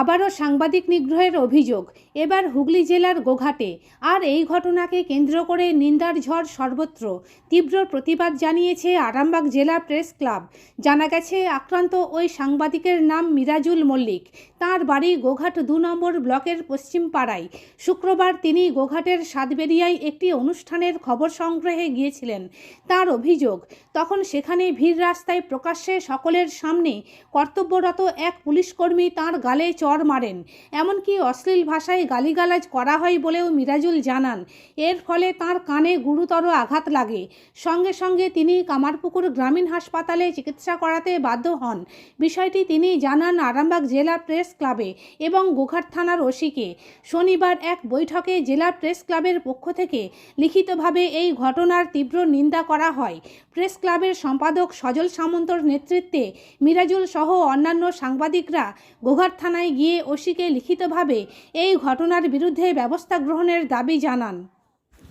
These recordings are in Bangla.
আবারও সাংবাদিক নিগ্রহের অভিযোগ। এবার হুগলি জেলার গোঘাটে। আর এই ঘটনাকে কেন্দ্র করে নিন্দার ঝড় সর্বত্র। তীব্র প্রতিবাদ জানিয়েছে আরামবাগ জেলা প্রেস ক্লাব। জানা গেছে, আক্রান্ত ওই সাংবাদিকের নাম মিরাজুল মল্লিক। তার বাড়ি গোঘাট দু নম্বর ব্লকের পশ্চিম পাড়ায়। শুক্রবার তিনি গোঘাটের সাতবেরিয়ায় একটি অনুষ্ঠানের খবর সংগ্রহে গিয়েছিলেন। তার অভিযোগ, তখন সেখানে ভিড় রাস্তায় প্রকাশ্যে সকলের সামনে কর্তব্যরত এক পুলিশকর্মী তার গালে চড় মারেন। এমনকি অশ্লীল ভাষায় গালিগালাজ করা হয় বলেও মিরাজুল জানান। এর ফলে তার কানে গুরুতর আঘাত লাগে। সঙ্গে সঙ্গে তিনি কামারপুকুর গ্রামীণ হাসপাতালে চিকিৎসা করাতে বাধ্য হন। বিষয়টি তিনি জানান আরামবাগ জেলা প্রেস ক্লাবে এবং গোঘাট থানার ওসিকে। শনিবার এক বৈঠকে জেলা প্রেস ক্লাবের পক্ষ থেকে লিখিতভাবে এই ঘটনার তীব্র নিন্দা করা হয়। প্রেস ক্লাবের সম্পাদক সজল সামন্তর নেতৃত্বে মিরাজুল সহ অন্যান্য সাংবাদিকরা গোঘাট থানায় গিয়ে ওসিকে লিখিতভাবে এই ঘটনার বিরুদ্ধে ব্যবস্থা গ্রহণের দাবি জানান।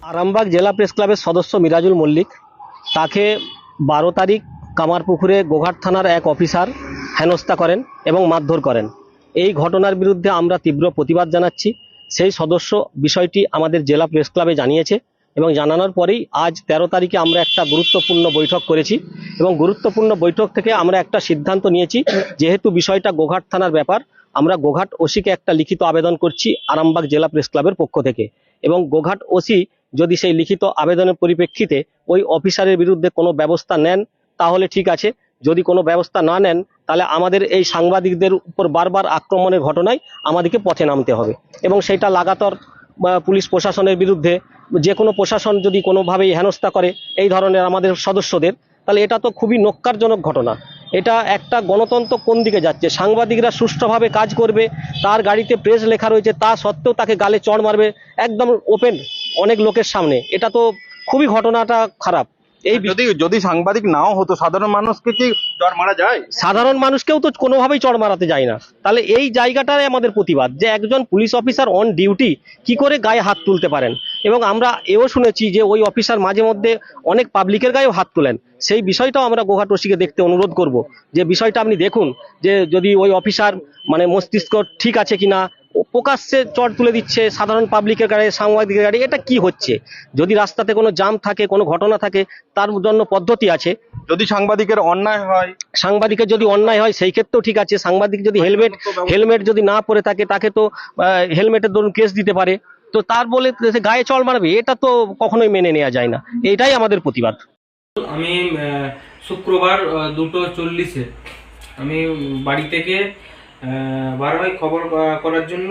আরামবাগ জেলা প্রেস ক্লাবের সদস্য মিরাজুল মল্লিক, তাকে বারো তারিখ কামারপুকুরে গোঘাট থানার এক অফিসার হেনস্থা করেন এবং মারধর করেন। এই ঘটনার বিরুদ্ধে আমরা তীব্র প্রতিবাদ জানাচ্ছি। সেই সদস্য বিষয়টি আমাদের জেলা প্রেস ক্লাবে জানিয়েছে এবং জানানোর পরেই আজ তেরো তারিখে আমরা একটা গুরুত্বপূর্ণ বৈঠক করেছি এবং গুরুত্বপূর্ণ বৈঠক থেকে আমরা একটা সিদ্ধান্ত নিয়েছি, যেহেতু বিষয়টা গোঘাট থানার ব্যাপার আমরা গোঘাট ওসিকে একটা লিখিত আবেদন করছি আরামবাগ জেলা প্রেস ক্লাবের পক্ষ থেকে। এবং গোঘাট ওসি যদি সেই লিখিত আবেদনের পরিপ্রেক্ষিতে ওই অফিসারের বিরুদ্ধে কোনো ব্যবস্থা নেন, তাহলে ঠিক আছে। যদি কোনো ব্যবস্থা না নেন, তাহলে আমাদের এই সাংবাদিকদের উপর বারবার আক্রমণের ঘটনায় আমাদেরকে পথে নামতে হবে। এবং সেটা লাগাতার পুলিশ প্রশাসনের বিরুদ্ধে যে কোনো প্রশাসন যদি কোনোভাবেই হেনস্থা করে, এই ধরনের আমাদের সদস্যদের, তাহলে এটা তো খুবই নক্কারজনক ঘটনা। এটা একটা গণতন্ত্র কোন দিকে যাচ্ছে? সাংবাদিকরা সুষ্ঠুভাবে কাজ করবে তার গাড়িতে প্রেস লেখা রয়েছে তা সত্ত্বেও তাকে গালে চড় মারবে একদম ওপেন অনেক লোকের সামনে। এটা তো খুবই ঘটনাটা খারাপ। এই যদি যদি সাংবাদিক নাও হতো সাধারণ মানুষকে কি জ্বর মারা যায়? সাধারণ মানুষকেও তো কোনোভাবেই চড় মারাতে যায় না। তাহলে এই জায়গাটাই আমাদের প্রতিবাদ যে একজন পুলিশ অফিসার অন ডিউটি কি করে গায়ে হাত তুলতে পারেন? এবং আমরা এও শুনেছি যে ওই অফিসার মাঝে মধ্যে অনেক পাবলিকের গায়েও হাত তোলেন। সেই বিষয়টাও আমরা গোঘাট ওসিকে দেখতে অনুরোধ করব যে বিষয়টা আপনি দেখুন যে যদি ওই অফিসার মানে মস্তিষ্ক ঠিক আছে কিনা প্রকাশ্যে চট তুলে দিচ্ছে সাধারণ পাবলিকের গাড়ি সাংবাদিকের গাড়ি এটা কি হচ্ছে? যদি রাস্তাতে কোনো জাম থাকে কোনো ঘটনা থাকে তার জন্য পদ্ধতি আছে। যদি সাংবাদিকের অন্যায় হয়? সাংবাদিকের যদি অন্যায় হয় সেই ক্ষেত্রেও ঠিক আছে। সাংবাদিক যদি হেলমেট হেলমেট যদি না পরে থাকে তাকে তো হেলমেটের ধরুন কেস দিতে পারে। তো তার বলে গায়ে চল মারবে এটা তো কখনোই মেনে নেওয়া যায় না। এটাই আমাদের প্রতিবাদ। আমি শুক্রবার দুটো চল্লিশে আমি বাড়ি থেকে আহ, বার হই খবর করার জন্য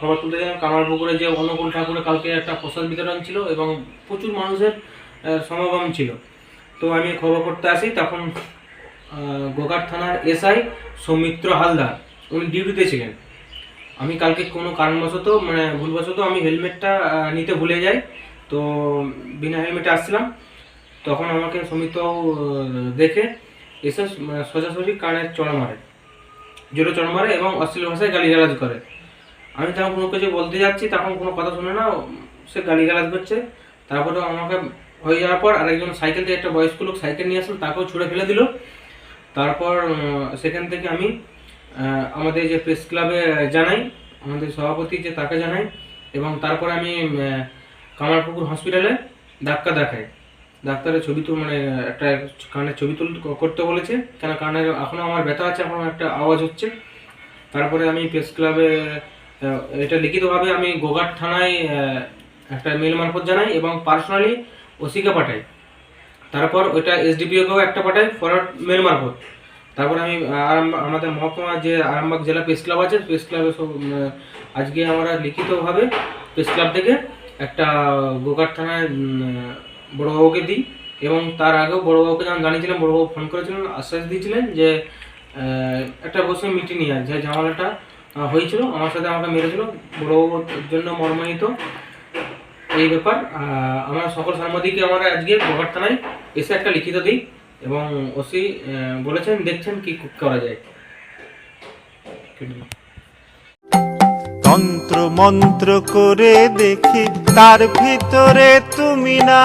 খবর তুলতে গেলাম কামারপুকুরে যে অনুকূল ঠাকুরের কালকে একটা প্রসাদ বিতরণ ছিল এবং প্রচুর মানুষের সমাগম ছিল। তো আমি খবর করতে আসি তখন গোকার থানার এসআই সৌমিত্র হালদার উনি ডিউটিতে ছিলেন। আমি কালকে কোনো কারণবশত মানে ভুলবশত আমি হেলমেটটা নিতে ভুলে যাই। তো বিনা হেলমেটে আসছিলাম। তখন আমাকে সমিত দেখে এসে সোজাসুজি কানের চড় মারে। জোরে চড় মারে এবং অশ্লীল ভাষায় গালিগালাজ করে। আমি তখন কোনো কিছু বলতে যাচ্ছি, তখন কোনো কথা শুনে না, সে গালিগালাজ করছে। তারপরে আমাকে হয়ে যাওয়ার পর আরেকজন সাইকেল দিয়ে একটা বয়স্ক লোক সাইকেল নিয়ে আসলো, তাকেও ছুঁড়ে ফেলে দিল। তারপর সেখান থেকে আমি আমাদের যে প্রেস ক্লাবে জানাই, আমাদের সভাপতি যে তাকে জানাই, এবং তারপরে আমি কামারপুকুর হসপিটালে ডাক্তার দেখাই। ডাক্তারের ছবি তুল মানে একটা কানের ছবি তুল, করতে বলেছে, কেন কানের এখনও আমার ব্যথা আছে, এখনও একটা আওয়াজ হচ্ছে। তারপরে আমি প্রেস ক্লাবে এটা লিখিতভাবে আমি গোঘাট থানায় একটা মেল মারফত জানাই, এবং পার্সোনালি ওসিকে পাঠাই। তারপর ওইটা এসডিপিওকেও একটা পাঠাই ফরওয়ার্ড মেল মারফত। তারপর আমি আমাদের মহকুমা যে আরামবাগ জেলা প্রেস ক্লাব আছে, প্রেস ক্লাবে সব আজকে আমরা লিখিতভাবে প্রেস ক্লাব থেকে একটা গোকার থানায় বড়োবাবুকে দিই এবং তার আগেও বড়োবাবুকে যখন জানিয়েছিলাম, বড়োবাবু ফোন করেছিলেন, আশ্বাস দিয়েছিলেন যে একটা বসে মিটিং নিয়ে যে ঝামেলাটা হয়েছিল, আমার সাথে আমাকে মেরেছিল, বড়োবাবুর জন্য মর্মাহিত। এই ব্যাপার আমরা সকল সাংবাদিককে আমরা আজকে গোঘাট থানায় এসে একটা লিখিত দিই। এবং ওসি বলেছেন দেখছেন কি করা যায়। তন্ত্র মন্ত্র করে দেখি, তার ভিতরে তুমি না।